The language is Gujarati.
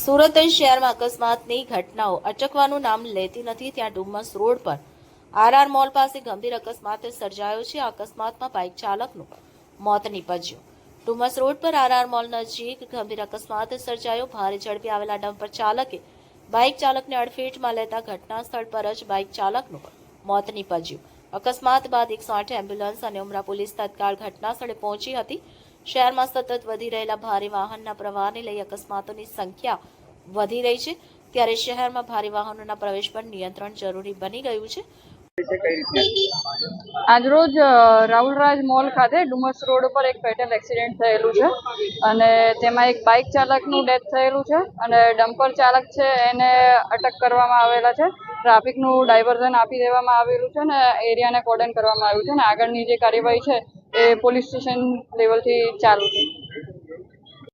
સુરત શહેરમાં અકસ્માતની ઘટનાઓ અચકવાનું નામ લેતી નથી ત્યાં ડુમસ રોડ પર. આરઆર મોલ પાસે ગંભીર અકસ્માત સર્જાયો છે. આ અકસ્માતમાં બાઇક ચાલકનું મોત નીપજ્યું. ડુમસ રોડ પર આરઆર મોલ નજીક ગંભીર અકસ્માત સર્જાયો. ભારે ઝડપે આવેલા ડમ્પર ચાલકે બાઇક ચાલકને અડફેટમાં લેતા ઘટના સ્થળ પર જ બાઇક ચાલકનું મોત નીપજ્યું. અકસ્માત બાદ એકસો આઠ એમ્બ્યુલન્સ અને ઉમરા પોલીસ તત્કાળ ઘટના સ્થળે પહોંચી હતી. શહેરમાં સતત વધી રહેલા ભારે વાહનના પ્રવાહને લઈ અકસ્માતોની સંખ્યા વધી રહી છે. ત્યારે શહેરમાં ભારે વાહનોના પ્રવેશ પર નિયંત્રણ જરૂરી બની ગયું છે. આજરોજ રાહુલરાજ મોલ ખાતે ડુમસ રોડ ઉપર એક ફેટલ એક્સિડન્ટ થયેલું છે અને તેમાં એક બાઇક ચાલકનું ડેથ થયેલું છે અને ડમ્પર ચાલક છે એને અટક કરવામાં આવેલા છે. ટ્રાફિકનું ડાયવર્ઝન આપી દેવામાં આવેલું છે ને એરિયાને કોર્ડન કરવામાં આવ્યું છે અને આગળની જે કાર્યવાહી છે એ પોલીસ સ્ટેશન લેવલથી ચાલુ છે.